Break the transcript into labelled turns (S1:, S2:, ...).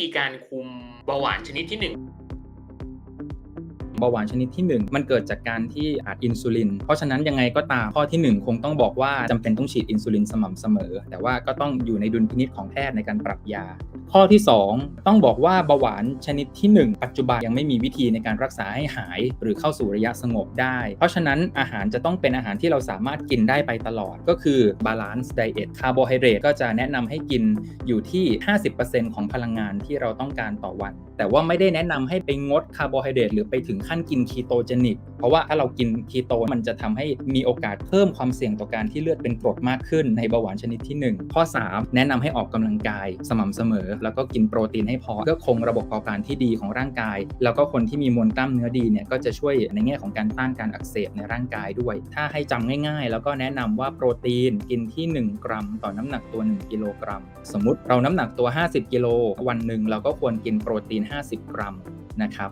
S1: ธีการคุมเบาหวานชนิดที่ 1
S2: เบาหวานชนิดที่ 1 มันเกิดจากการที่อาจอินซูลิน เพราะฉะนั้นยังไงก็ตามข้อที่ 1 คงต้องบอกว่าจำเป็นต้องฉีดอินซูลินสม่ำเสมอ แต่ว่าก็ต้องอยู่ในดุลพินิจของแพทย์ในการปรับยา ข้อที่ 2 ต้องบอกว่าเบาหวานชนิดที่ 1 ปัจจุบันยังไม่มีวิธีในการรักษาให้หาย หรือเข้าสู่ระยะสงบได้ เพราะฉะนั้นอาหารจะต้องเป็นอาหารที่เราสามารถกินได้ไปตลอดก็คือบาลานซ์ไดเอทคาร์โบไฮเดรตก็จะแนะนำให้กินอยู่ที่ 50%ของพลังงานที่เราต้องการต่อวัน แต่ว่าไม่ได้แนะนำให้ไปงดคาร์โบไฮเดรตหรือไปถึงขั้นกินคีโตเจนิก เพราะว่าถ้าเรากินคีโตมันจะทำให้มีโอกาสเพิ่มความเสี่ยงต่อการที่เลือดเป็นกรดมากขึ้นในเบาหวานชนิดที่ 1 ข้อ 3 แนะนำให้ออกกำลังกายสม่ำเสมอ แล้วก็กินโปรตีนให้พอเพื่อคงระบบเผาผลาญที่ดีของร่างกาย แล้วก็คนที่มีมวลกล้ามเนื้อดีเนี่ยก็จะช่วยในแง่ของการต้านการอักเสบในร่างกายด้วย ถ้าให้จำง่าย ๆ แล้วก็แนะนำว่าโปรตีนกินที่ 1 กรัม ต่อน้ำหนักตัว 1 กิโลกรัม สมมติเราน้ำหนักตัว 50 กิโลวันหนึ่งเราก็ควรกินโปรตีน 50 กรัมนะครับ